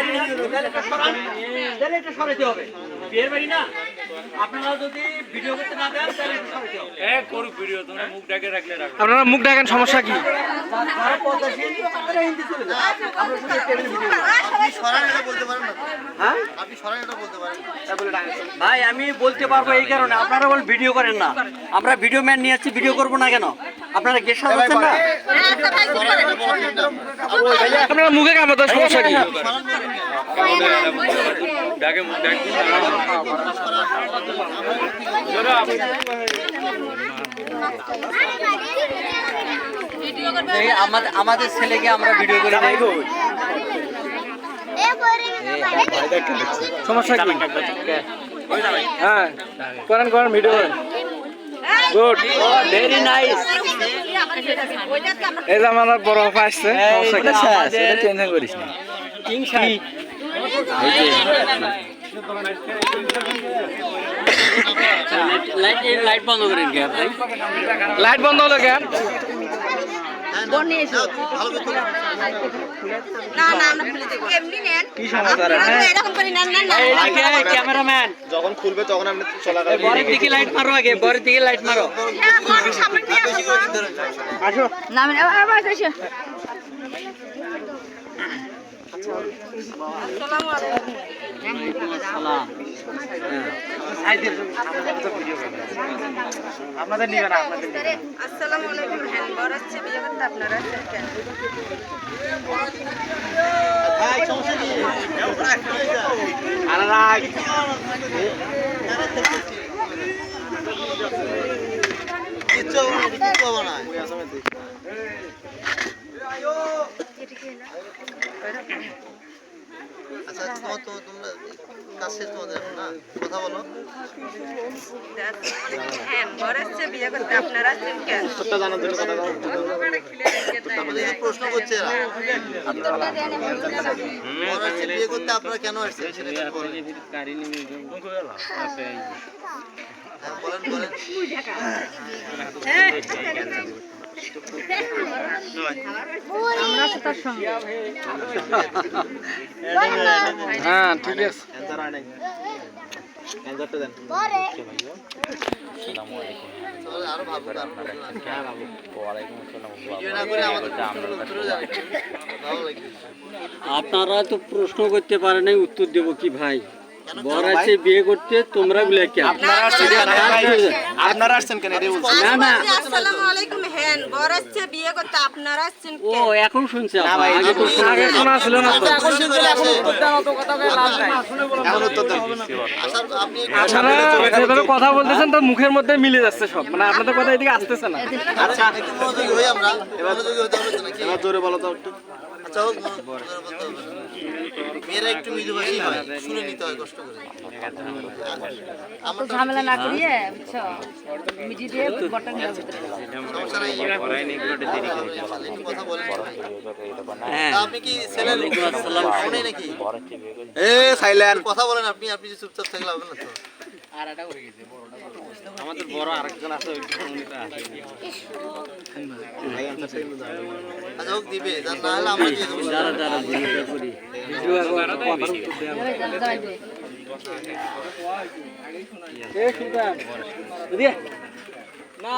বাড়ি না? তাহলে এটা সরান তাহলে এটা সরাইতে হবে। বিয়ের বাড়ি না? আপনারা যদি ভিডিও করতে না দেন তাহলে এটা সরাইতে হবে। এ করুক ভিডিও তোমরা মুখ ডাকে রাখলে রাখো। আপনারা মুখ ডাকেন সমস্যা কি? যারা পদ্মাশীল তারা হিন্দি চলে যাবে। আমরা শুধু টেবিল ভিডিও সরান এটা বলতে পারেন না। হ্যাঁ? আপনি সরান এটা বলতে পারেন ভাই আমি বলতে পারব এই কারণে। আপনারা বল ভিডিও করেন না। আমরা ভিডিও ম্যান নিয়ে আসছি ভিডিও করব না কেন? আপনারা গেস্ট সাজাচ্ছেন না আপনারা মুখে কামড়াতে সমস্যা কি আমাদের আমাদের ছেলেকে আমরা ভিডিও করে দেই সমস্যা কি হ্যাঁ করেন করেন ভিডিও করেন গুড ভেরি নাইস এই জামানার বড় আপা আসছে। টেনশন করিস না। লাইট লাইট বন্ধ করে লাইট বন্ধ হলো কেন? ক্যামেরাম্যান। যখন খুলবে তখন আপনি চলা বরের দিকে লাইট মারো আগে বরের দিকে লাইট মারো। হ্যাঁ আসো না আসসালামু আলাইকুম। আপনাদের নিবে না আপনাদের আসসালামু আলাইকুম হ্যাঁ বড় হচ্ছে বিয়ে করতে আপনারা আসছেন কিচ্ছু না, কিচ্ছু হবে না। আচ্ছা তোমার তো তোমরা কাজ শেষ তোমাদের এখন না? কথা বলো। হ্যাঁ বড় হচ্ছে বিয়ে করতে। আপনারা আসছেন কেন প্রশ্ন করছে বিয়ে করতে আপনারা কেন আসছেন? সেটা একটু বলেন। হ্যাঁ, বলেন বলেন হ্যাঁ ঠিক আছে আপনারা তো প্রশ্ন করতে পারেন উত্তর দেব কি ভাই বর আছে বিয়ে করতে তোমরা গুলো কেন আপনারা আসছেন কেন? বলছি না না। আসসালামু আলাইকুম হ্যাঁ বড় হচ্ছে বিয়ে করতে আপনারা আসছেন ও এখন শুনছে আগে তো আগে শোনা ছিল না। তো এখন উত্তর দেন। আসার আপনি আপনারা যেভাবে কথা বলতেছেন তো মুখের মধ্যে মিলে যাচ্ছে সব। মানে আপনাদের কথা এদিকে আসতেছে না। আচ্ছা একটু মনোযোগী হই আমরা মনোযোগী হতে হবে তো নাকি এবার জোরে বলো তো একটু। হোক। মেয়েরা একটু মৃদুভাষী হয় শুনে নিতে হয় কষ্ট করে। ঝামেলা না করিয়ে বুঝছ? দিয়ে বটন সমস্যা নাই। একটু কথা বলেন হ্যাঁ। আপনি কি ছেলের ফোনে নাকি? এ সাইলেন্ট। কথা বলেন আপনি আপনি যে চুপচাপ থাকলে হবে না তো। আমাদের বড় আরেকজন আছে আচ্ছা যার যারা ভিডিওটা করি। না।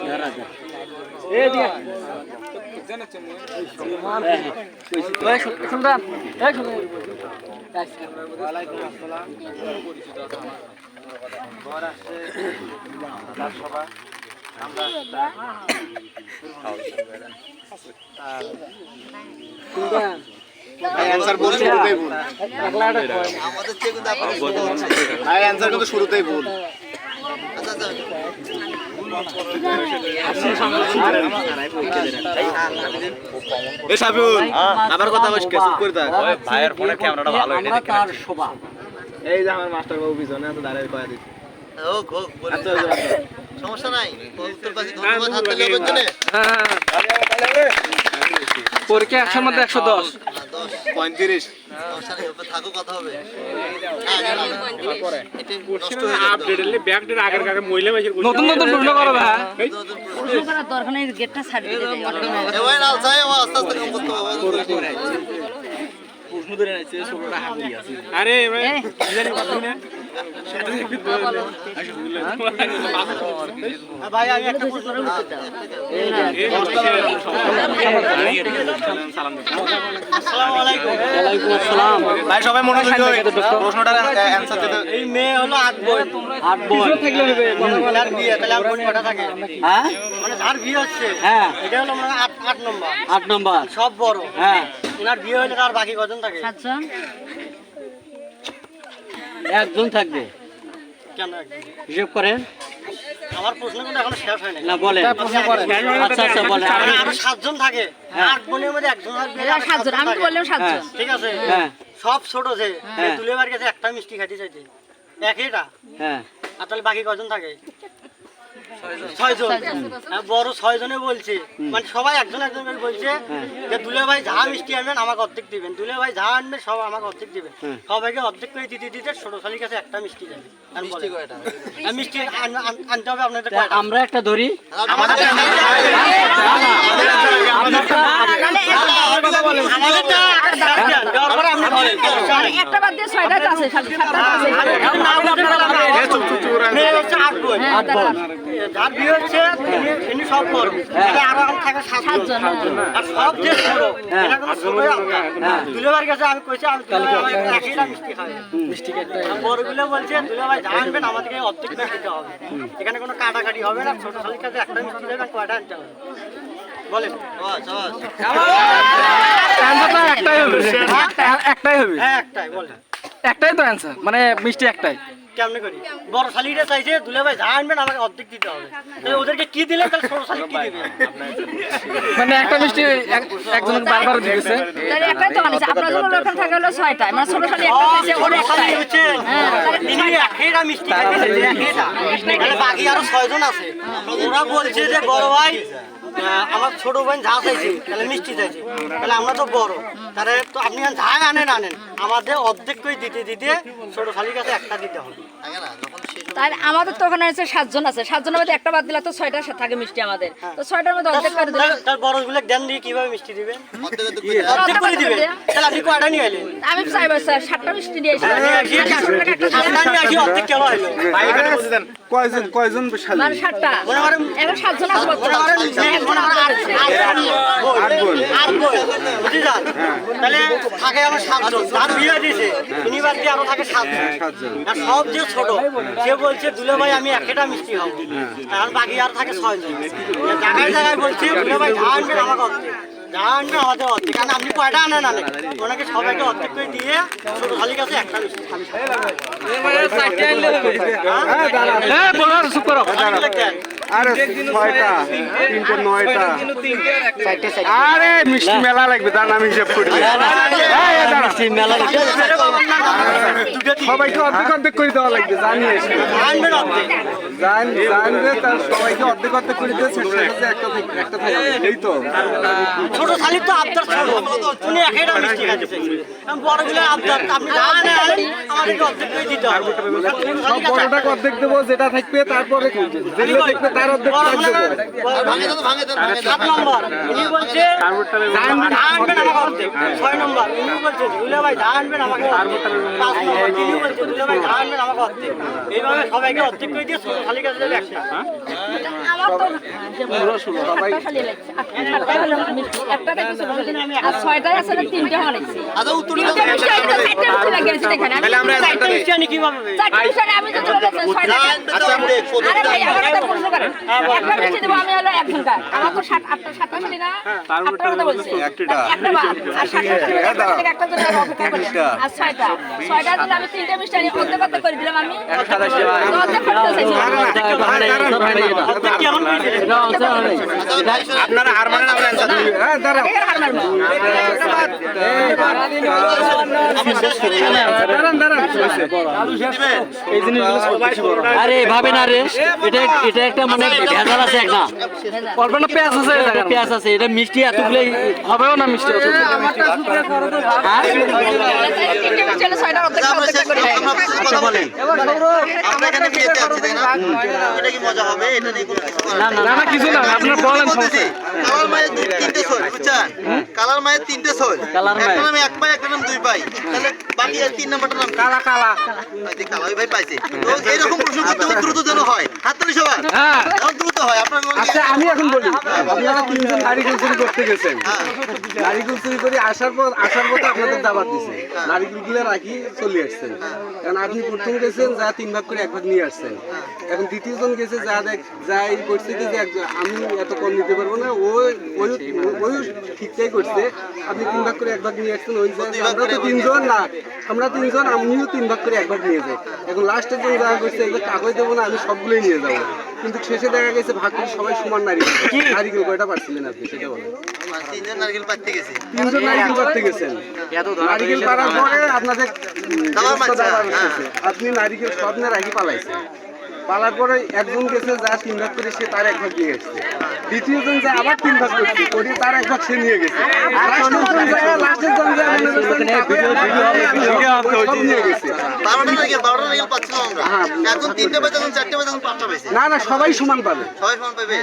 যারা যারা। আমাদের শুরুতেই ভুল। আচ্ছা আচ্ছা। এ সাবিউল আবার কথা বস কে? চুপ করে থাক। ভাইয়ের ফোনের ক্যামেরাটা ভালো আমরা এই যে আমার মাস্টার বাবু পিছনে আছে দাঁড়ায় কয়া দিচ্ছে। হোক হোক বলে আচ্ছা আচ্ছা, আচ্ছা। সমস্যা নাই। উত্তর পাশে ধন্যবাদ হাত তালি হবে জন্য হ্যাঁ, হ্যাঁ। পরীক্ষা একশোর মধ্যে একশো দশ। পঁয়ত্রিশ। হ্যাঁ, হয়ে। নতুন নতুন প্রশ্ন করো ভাই। দরকার নেই গেটটা প্রশ্ন। আসসালাম ভাই সবাই মনোযোগী প্রশ্নটার অ্যান্সার দিতে এই মেয়ে হলো আট বই আট বোন যার বিয়ে তাহলে আর কটা থাকে হ্যাঁ মানে যার বিয়ে হচ্ছে হ্যাঁ এটা হলো মানে আট আট নম্বর। আট নম্বর। সব বড়। হ্যাঁ। ওনার বিয়ে হলে তার বাকি কজন থাকে? সাতজন। একজন থাকবে। হিসেব করেন। আমার প্রশ্ন কিন্তু এখনও শেষ হয় না বলেন। আচ্ছা আচ্ছা বলেন। আরও সাতজন থাকে। বোনের মধ্যে একজন সাতজন। আমি তো বললাম সাতজন। ঠিক আছে। হ্যাঁ। সব ছোট যে হ্যাঁ। কাছে একটা মিষ্টি খাইতে চাইছে। একইটা হ্যাঁ। আর তাহলে বাকি কজন থাকে? ছয়জন হ্যাঁ, বড় ছয়জনে বলছে মানে সবাই একজন একজন করে বলছে যে দুলে ভাই যা মিষ্টি আনবেন আমাকে অর্ধেক দিবেন দুলে ভাই যা আনবেন সব আমাকে অর্ধেক দিবেন সবাইকে অর্ধেক করে দিতে দিতে ছোট শালির কাছে একটা মিষ্টি যাবে মিষ্টি কয়টা মিষ্টি আন- আন- আনতে হবে আপনাদের আমরা একটা ধরি। একটা বাদ দিয়ে ছয়টা আছে আট। হ্যাঁ, যার বিয়ে হচ্ছে তিনি- তিনি সব বড়। তাহলে আরও এখন থাকে সাতজন আর সব যে ছোট এটা কোনো ছোটই আপনার দুলেবার কাছে আমি কইছি আমি একইটা মিষ্টি খাই মিষ্টি বড়গুলো বলছে আনবেন আমাদেরকে অর্ধেক দিতে হবে। এখানে কোনো কাটাকাটি হবে না ছোট কাছে একটা মিষ্টি দেবেন কয়টা আনতে হবে? বলেন। একটাই হবে। একটাই হবে। হ্যাঁ একটাই বলেন। একটাই তো অ্যান্সার মানে মিষ্টি একটাই। কেমনে করি? বড় শালিটা চাইছে দুলে ভাই যা আনবেন আমাকে অর্ধেক দিতে হবে। ওদেরকে কি দিলে তাহলে ছোট শালি কি দিবে? মানে একটা মিষ্টি এক- বারবার দিতেছে। তাহলে একটাই তো আনিছে আপনার জন্য লোকাল থাকে হলো ছয়টা মানে ছোট শালি একটা খাইছে ওর একটাই বুঝছেন? হ্যাঁ, তিনি একইটা মিষ্টি খাইতেছে, একইটা। তাহলে বাকি আরও ছয়জন আছে। ওরা বলছে যে বড় ভাই আমার ছোট বোন যা চাইছে তাহলে মিষ্টি চাইছে। তাহলে আমরা তো বড়। তাহলে তো আপনি যা আনেন আনেন। আমাদের অর্ধেক করে দিতে দিতে ছোট শালির কাছে একটা দিতে হবে। আমাদের তো ওখানে আছে সাতজন আছে। সাতজনের মধ্যে একটা বাদ দিলে তো ছয়টা থাকে মিষ্টি আমাদের। তো ছয়টার মধ্যে অর্ধেক করে দিলে তার- তার বড়গুলো দেন দিয়ে কীভাবে মিষ্টি দিবেন? অর্ধেক করে দিবেন। তাহলে আপনি কয়টা নিয়ে এলেন? আমি চাইব স্যার সাতটা মিষ্টি দিয়ে এসেছি নিয়ে আসি অর্ধেক কেন হলো কয়জন কয়জন মানে সাতটা। মনে এখন সাতজন আছে মনে করেন মনে করেন আট আট বোন। আট বোন। বুঝলি যান? তাহলে থাকে আমার সাতজন। তার বিয়ে দিয়েছে। তিনি বাদ দিয়ে আরও থাকে সাতজন। আর সব যে ছোট সে বলছে দুলে ভাই আমি একটা মিষ্টি খাব। আর বাকি আর থাকে ছয়জন। জায়গায় জায়গায় বলছে দুলে ভাই আনবেন আমাকে অর্ধেক। আমাদের অর্ধেক। কারণ আপনি কয়টা আনেন আনেন ওনাকে সবাইকে অর্ধেক করে দিয়ে ছোট শালির কাছে একটা মিষ্টি আরে ছয়টা তিনটে নয়টা। আরে মিষ্টি মেলা লাগবে তার নাম হিসেব করবি মিষ্টি মেলা সবাইকে অর্ধেক অর্ধেক করে দেওয়া লাগবে জানি এসে। আনবেন অর্ধেক। জান জানবে তার সবাইকে অর্ধেক অর্ধেক করে দিয়েছে একটা একটা থাকবে এই তো। ছোট শালির তো আবদার ছোট। উনি একটা মিষ্টি খাইতে বড়গুলো আবদার আপনি আমাদেরকে অর্ধেক করে দিতে হবে। সব বড়টাকে অর্ধেক দেবো যেটা থাকবে তারপরে যেগুলো থাকবে তার অর্ধেক এইভাবে সবাইকে অর্ধেক করে দিয়ে খালি কাছে যাবে একটা মিষ্টি লাগিয়েছি এখানে আমি তিনটে মিষ্টি আনি অর্ধেক অর্ধেক করে দিলাম আমি আপনারা হার মানেন আমরা অ্যানসার দিই। হ্যাঁ দাঁড়াও। দাঁড়ান দাঁড়ান। এই জিনিসগুলো সব বেশি বড়। আরে এভাবে না রে। এটা এটা একটা মানে ভেজাল আছে একটা অল্প না পেঁয়াজ আছে পেঁয়াজ আছে এটা মিষ্টি এতগুলো হবেও না মিষ্টি? অত তিনটে মিষ্টি হলে ছয়টার অর্ধেক অর্ধেক করে করি, খাই। আমরা কিছু কথা বলি। আমরা এখানে বিয়েতে আছি, তাই না? এটা কি মজা হবে? এটা নিয়ে কোনো কিছু করার না না কিছু না আপনার বলেন সমস্যা কালার মায়ের তিনটে ছয়, বুঝছেন? কালার মায়ের তিনটে ছয়। কালার মায়ের। একটা নামে এক পাই, একটা নামে দুই পাই। তাহলে বাকি আর তিন নাম্বারটার নাম কালা কালা এই যে কালা, ভাই পাইছে। তো এইরকম প্রশ্ন করতে দ্রুত যেন হয়। হাততালি সবার। হ্যাঁ দ্রুত হয়। আপনার আচ্ছা আমি এখন বলি। আপনারা তিনজন নারিকেল চুরি করতে গেছেন। হ্যাঁ। নারিকেল চুরি করে আসার পর আসার পথে আপনাদের দাবার দিছে। নারিকেলগুলো রাখি চলে আসছেন কারণ আপনি প্রথম গেছেন যা তিন ভাগ করে এক ভাগ নিয়ে আসছেন। এখন দ্বিতীয় জন গেছে যা দেখ যা এই যে আমি এত কম নিতে পারব না ওই ওই ওই ঠিকঠাক করছে। আপনি তিন ভাগ করে এক ভাগ নিয়ে আসছেন ওই আমরা তো তিনজন না আমরা তিনজন আমিও তিন ভাগ করে এক ভাগ নিয়ে যাই। এখন লাস্টের জন যা করছে এগুলো কাগজ দেবো না আমি সবগুলোই নিয়ে যাব। কিন্তু শেষে দেখা গেছে ভাগ করে সবাই সমান নারী নারিকেল কয়টা পারছিলেন আপনি সেটা বলেন হয়, তিনজন নারকেল পাড়তে গেছে। তিনজন নারিকেল পারতে গেছেন নারিকেল পাড়ার পরে আপনাদের উম, দাবার ব্যবস্থা বাচ্চা, দেওয়া। হয়েছে। আপনি নারিকেল সব না রাখি পালাইছেন পালার পরে একজন গেছে যা তিন ভাগ করে সে তার এক ভাগ নিয়ে গেছে। দ্বিতীয়জন যা আবার তিন ভাগ করছে করি তার এক ভাগ সে নিয়ে গেছে। না না সবাই সমান পাবে। সবাই সমান পাবে।